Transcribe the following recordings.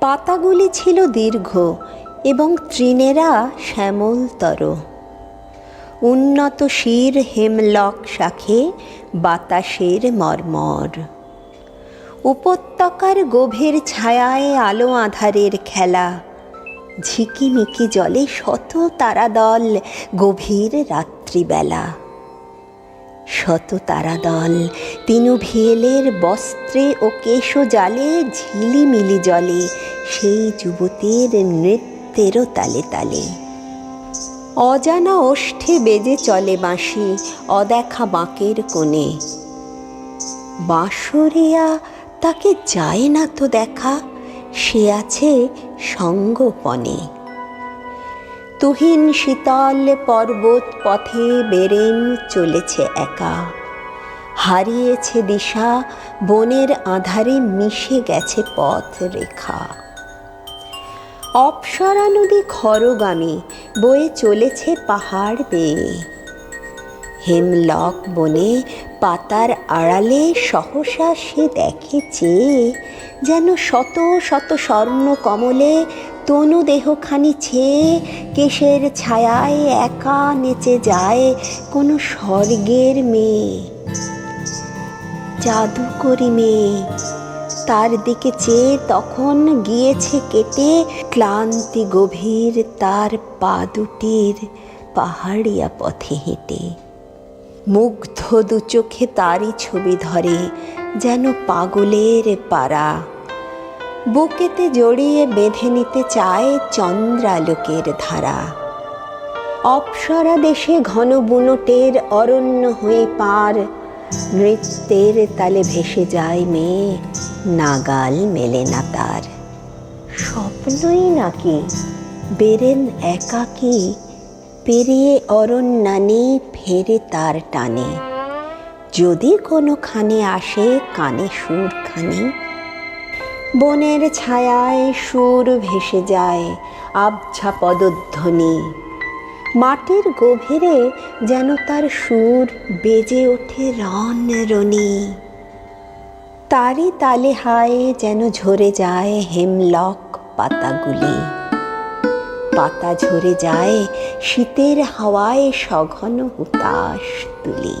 পাতাগুলি ছিল দীর্ঘ এবং তৃণেরা শ্যামলতর। উন্নত শির হেমলক শাখে বাতাসের মর্মর। উপত্যকার গভীর ছায়ায় আলো আধারের খেলা। ঝিকিমিকি জলে শত তারাদল গভীর রাত্রিবেলা। শত তারাদল, তিনু ভিয়েলের বস্ত্রে ও কেশ জালে ঝিলিমিলি জলে সেই যুবতীর নৃত্যেরও তালে তালে। অজানা ওষ্ঠে বেজে চলে বাঁশি, অদেখা বাঁকের কোণে। বাঁশরিয়া তাকে যায় না তো দেখা, সে আছে সঙ্গপনে। তুহিন শীতল পর্বত পথে বেরেন চলেছে একা। হারিয়েছে দিশা, বনের আধারে মিশে গেছে পথ রেখা। অপসরা নদী খরগামী বয়ে চলেছে পাহাড় বেয়ে। হেমলক বনে পাতার আড়ালে সহসা সে দেখে চেয়ে, যেন শত শত স্বর্ণ কমলে তনু দেহখানি ছেয়ে, কেশের ছায়ায় একা নেচে যায় কোনো স্বর্গের মেয়ে। জাদু করি মেয়ে তার দিকে চেয়ে তখন গিয়েছে কেটে ক্লান্তি গভীর তার পা দুটির পাহাড়িয়া পথে হেঁটে। মুগ্ধ দু চোখে তারই ছবি ধরে, যেন পাগলের পাড়া। বুকেতে জড়িয়ে বেঁধে নিতে চায় চন্দ্রালোকের ধারা। অপসরা দেশে ঘন বুনটের অরণ্য হয়ে পার নৃত্যের তালে ভেসে যায় মেয়ে, নাগাল মেলে না তার। স্বপ্নই নাকি বেরেন একাকী, পেরিয়ে অরণ্যানে ফেরে তার টানে। যদি কোনোখানে আসে কানে সুরখানি, বনের ছায়ায় সুর ভেসে যায় আবছা পদধ্বনি। মাটির গভীরে যেন তার সুর বেজে ওঠে রন রনি তারই তালে হায় যেন ঝরে যায় হেমলক পাতাগুলি। পাতা ঝরে যায় শীতের হাওয়ায় সঘন হুতাশ তুলি।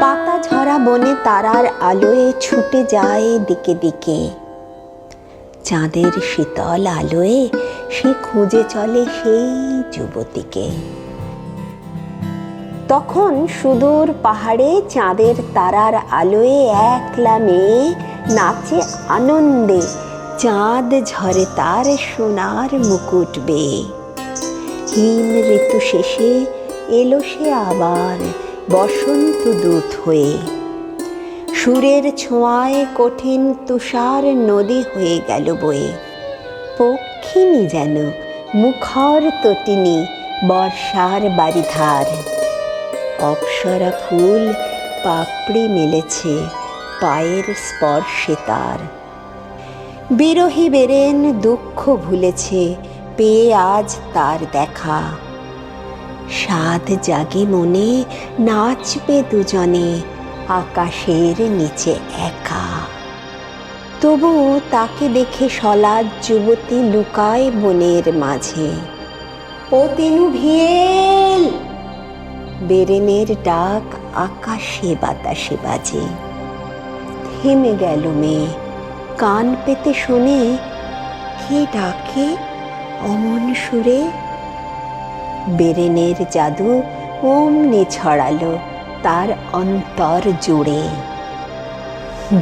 পাতা ঝরা বনে তারার আলোয় ছুটে যায় দিকে দিকে। চাঁদের শীতল আলোয় সে খুঁজে চলে সেই যুবতীকে। তখন সুদূর পাহাড়ে চাঁদের তারার আলোয় একলা মেয়ে নাচে আনন্দে চাঁদ ঝরে তার সোনার মুকুট বেয়ে। হিম ঋতু শেষে এলো সে আবার বসন্ত দূত হয়ে। সুরের ছোঁয়ায় কঠিন তুষার নদী হয়ে গেল বয়ে। পক্ষিনী যেন, মুখর তটিনী বর্ষার বাড়িধার অপসরা ফুল পাপড়ি মেলেছে পায়ের স্পর্শে তার। বিরোহী বেরেন দুঃখ ভুলেছে, পেয়ে আজ তার দেখা। সাত জাগে মনে, নাচবে দুজনে, আকাশের নিচে একা। তবু তাকে দেখে সলাদ যুবতী লুকায় বনের মাঝে। ও তেনু ভিয়েল! বেরেনের ডাক আকাশে বাতাসে বাজে। থেমে গেল মেয়ে, কান পেতে শুনে কে ডাকে অমন সুরে? বেরেনের জাদু অমনি ছড়ালো তার অন্তর জুড়ে।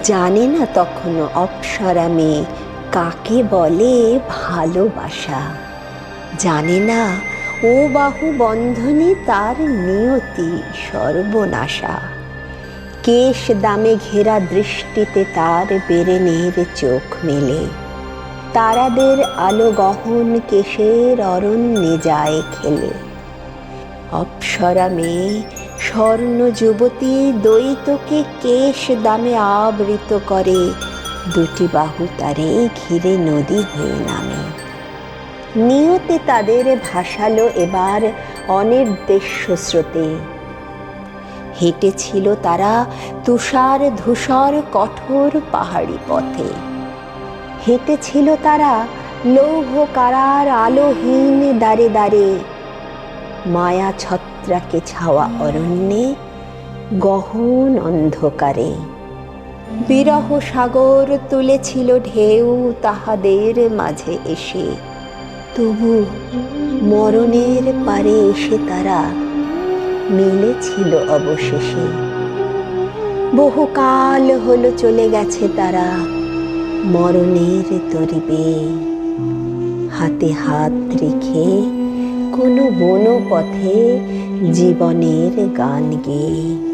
জানে না তখনও অপসরা মেয়ে কাকে বলে ভালোবাসা। জানে না ও বাহু বন্ধনে তার নিয়তি সর্বনাশা। কেশ দামে ঘেরা দৃষ্টিতে তার বেরেনের চোখ মেলে। তারাদের আলো গহন কেশের অরণ্যে যায় খেলে। অপসরা মেয়ে স্বর্ণ যুবতী দ্বৈতকে কেশ দামে আবৃত করে। দুটি বাহু তারে ঘিরে নদী হয়ে নামে। নিয়তে তাদের ভাসালো এবার অনির্দেশ্য স্রোতে। হেঁটেছিল তারা তুষার ধূসর কঠোর পাহাড়ি পথে। হেঁটেছিল তারা লৌহ কারার আলোহীন দ্বারে দ্বারে। মায়া ছত্রাকে ছাওয়া অরণ্যে, গহন অন্ধকারে। বিরহ সাগর তুলেছিল ঢেউ তাহাদের মাঝে এসে। তবু মরণের পারে এসে তারা মিলেছিল অবশেষে। বহুকাল হলো চলে গেছে তারা মরণের তরিবে। হাতে হাত রেখে কোনো বনপথে পথে জীবনের গান গেয়ে।